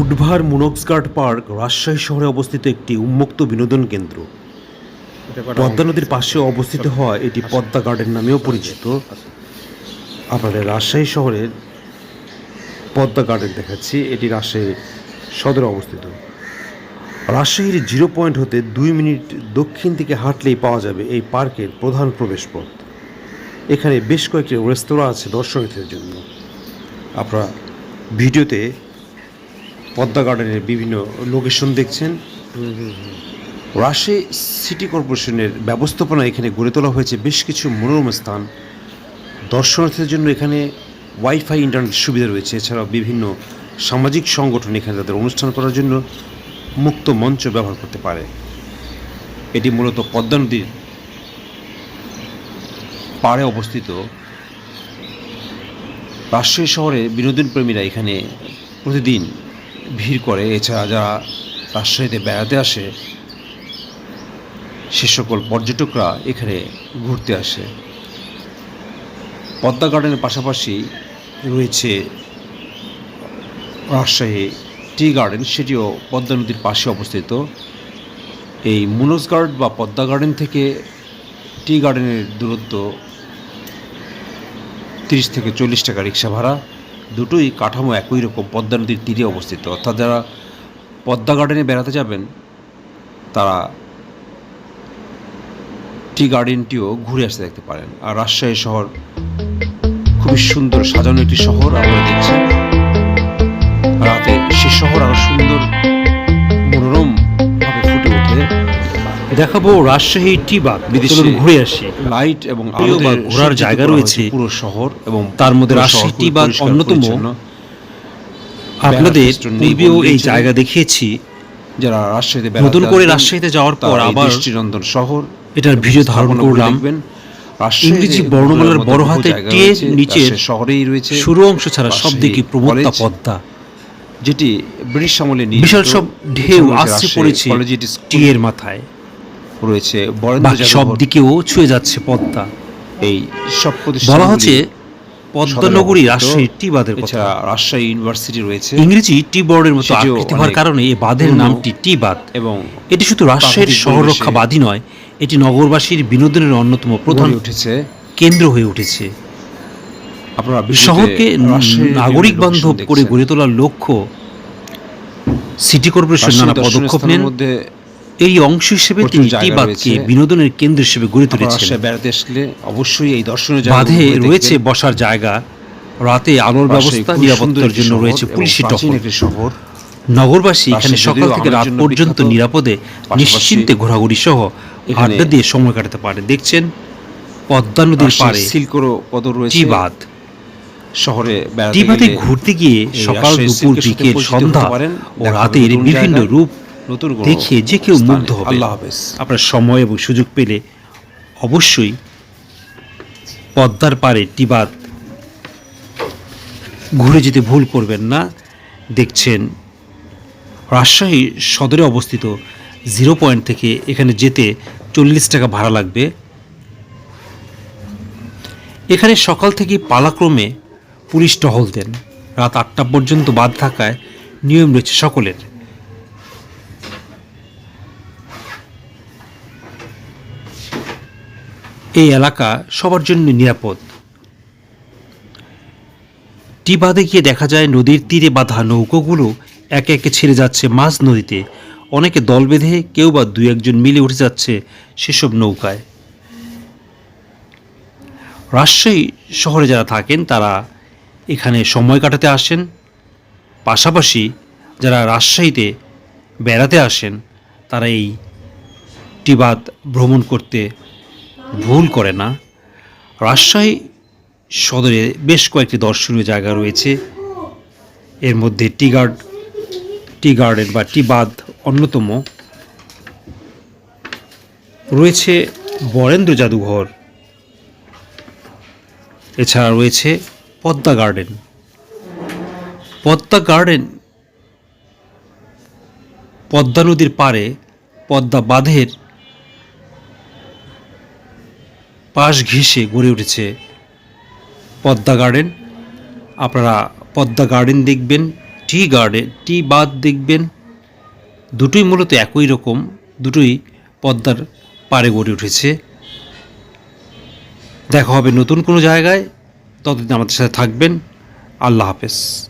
উডভার মুনক্সগার্ড park Rajshahi শহরে অবস্থিত একটি উন্মুক্ত বিনোদন কেন্দ্র। পদ্মা নদীর পাশে অবস্থিত হওয়া এটি পদ্মা গার্ডেন নামেও পরিচিত। আপনাদের রাজশাহী শহরের পদ্মা গার্ডেন দেখাচ্ছি, এটি রাজশাহী সদরে অবস্থিত। রাজশাহীর জিরো পয়েন্ট হতে দুই মিনিট দক্ষিণ দিকে হাঁটলেই পাওয়া যাবে এই পার্কের প্রধান প্রবেশপথ। এখানে বেশ কয়েকটি রেস্তোরাঁ আছে দর্শনার্থীদের জন্য। আপনারা ভিডিওতে পদ্মা গার্ডেনের বিভিন্ন লোকেশন দেখছেন। রাজশাহী সিটি কর্পোরেশনের ব্যবস্থাপনা এখানে গড়ে তোলা হয়েছে বেশ কিছু মনোরম স্থান। দর্শনার্থীদের জন্য এখানে ওয়াইফাই ইন্টারনেট সুবিধা রয়েছে। এছাড়াও বিভিন্ন সামাজিক সংগঠন এখানে তাদের অনুষ্ঠান করার জন্য মুক্ত মঞ্চ ব্যবহার করতে পারে। এটি মূলত পদ্মা নদীর পাড়ে অবস্থিত। রাজশাহী শহরে বিনোদন প্রেমীরা এখানে প্রতিদিন ভিড় করে, এছাড়া যারা রাজশাহীতে বেড়াতে আসে, সে সকল পর্যটকরা এখানে ঘুরতে আসে। পদ্মা গার্ডেনের পাশাপাশি রয়েছে রাজশাহী টি গার্ডেন সেটিও পদ্মা নদীর পাশে অবস্থিত। এই মুনোজ গার্ড বা পদ্মা গার্ডেন থেকে টি গার্ডেনের দূরত্ব তিরিশ থেকে চল্লিশ টাকা রিক্সা ভাড়া। দুটোই কাঠামো একই রকম, পদ্মা নদীর তীরে অবস্থিত। অর্থাৎ যারা পদ্মা গার্ডেনে বেড়াতে যাবেন, তারা টি গার্ডেনটিও ঘুরে আসতে দেখতে পারেন। আর রাজশাহী শহর খুবই সুন্দর সাজানো একটি শহর আপনারা দেখছেন রাতে সে শহর আরও সুন্দর, মনোরম দেখাবো রাজশাহী টি বাগ বিদেশে। ঘুরে আসি। লাইট এবং প্রিয় বা ঘোরার জায়গা রয়েছে। পুরো শহর এবং তার মধ্যে রাজশাহী টি বাগ অন্যতম। আপনাদের পূর্বেও এই জায়গা দেখিয়েছি। যারা রাজশাহীতে নতুন করে রাজশাহীতে যাওয়ার পর আবার দৃষ্টিনন্দন শহর এটার ভিডিও ধারণ করলাম। ইংরেজি বর্ণমালার বড় জায়গা টি এর নিচের শহরেই রয়েছে শুরু অংশ ছাড়া সব দিকে কলেজ, পদ্মা। যেটি ব্রিটিশ আমলে বিশাল সব ঢেউ আসছে পড়েছে টি এর মাথায়। রয়েছে বরেন্দ্র সব দিকেও ছুঁয়ে যাচ্ছে পদ্মা। এই সব বলা হচ্ছে পদ্মা নগরী রাজশাহী টি বাঁধের কথা। রাজশাহী ইউনিভার্সিটি রয়েছে। ইংরেজি টি বোর্ডের মতো আকৃতি হওয়ার কারণে এই বাঁধের নামটি টি বাঁধ। এবং এটি শুধু রাজশাহীর শহর রক্ষা বাদী নয় এটি নগরবাসীর বিনোদনের অন্যতম প্রধান উঠেছে। কেন্দ্র হয়ে উঠেছে। আপনারা শহরকে নাগরিক বান্ধব করে গড়ে তোলার লক্ষ্য সিটি কর্পোরেশন নানা পদক্ষেপ নেন। মধ্যে এই অংশ হিসেবে তিনি টিবাদকে বিনোদনের কেন্দ্র হিসেবে গড়ে তুলেছেন। বেড়াতে আসলে অবশ্যই এই দর্শনীয় বাঁধে রয়েছে বসার জায়গা। রাতে আলোর ব্যবস্থা নিরাপত্তার জন্য রয়েছে পুলিশি টহল। শহর। নগরবাসী এখানে সকাল থেকে রাত পর্যন্ত নিরাপদে নিশ্চিন্তে ঘোরাঘুরি সহ আড্ডা দিয়ে সময় কাটাতে পারে দেখছেন পদ্মা নদীর পাড়ে সিল্করও কদর রয়েছে। টিবাদ। শহরে টিবাতে ঘুরতে গিয়ে সকাল দুপুর বিকেল সন্ধ্যা ও রাতের বিভিন্ন রূপ দেখে যে কেউ মুগ্ধ হবে। আল্লাহ হাফেজ। আপনার সময় এবং সুযোগ পেলে অবশ্যই পদ্মার পাড়ে টিবাদ ঘুরে যেতে ভুল করবেন না। দেখছেন রাজশাহী সদরে অবস্থিত জিরো পয়েন্ট থেকে এখানে যেতে চল্লিশ টাকা ভাড়া লাগবে। এখানে সকাল থেকে পালাক্রমে পুলিশ টহল দেন। রাত আটটা পর্যন্ত বাদ থাকায় নিয়ম রয়েছে সকলের। এই এলাকা সবার জন্য নিরাপদ। টি বাঁধে গিয়ে দেখা যায় নদীর তীরে বাঁধা নৌকোগুলো একে একে ছেড়ে যাচ্ছে মাঝ নদীতে। অনেকে দল বেঁধে কেউ বা দু একজন মিলে উঠে যাচ্ছে সেসব নৌকায়। রাজশাহী শহরে যারা থাকেন, তারা এখানে সময় কাটাতে আসেন। পাশাপাশি যারা রাজশাহীতে বেড়াতে আসেন, তারা এই টিবাদ ভ্রমণ করতে ভুল করে না। রাজশাহী সদরে বেশ কয়েকটি দর্শনীয় জায়গা রয়েছে। এর মধ্যে টি গার্ড, টি গার্ডেন বা টি বাঁধ অন্যতম। রয়েছে বরেন্দ্র জাদুঘর। এছাড়া রয়েছে পদ্মা গার্ডেন। পদ্মা গার্ডেন পদ্মা নদীর পাড়ে পদ্মা বাঁধের পাশ ঘেঁষে গড়ে উঠেছে পদ্মা গার্ডেন। আপনারা পদ্মা গার্ডেন দেখবেন, টি গার্ডেন, টি বাদ দেখবেন। দুটোই মূলত একই রকম, দুটোই পদ্মার পারে গড়ে উঠেছে। দেখা হবে নতুন কোনো জায়গায়। ততদিন আমাদের সাথে থাকবেন। আল্লাহ হাফেজ।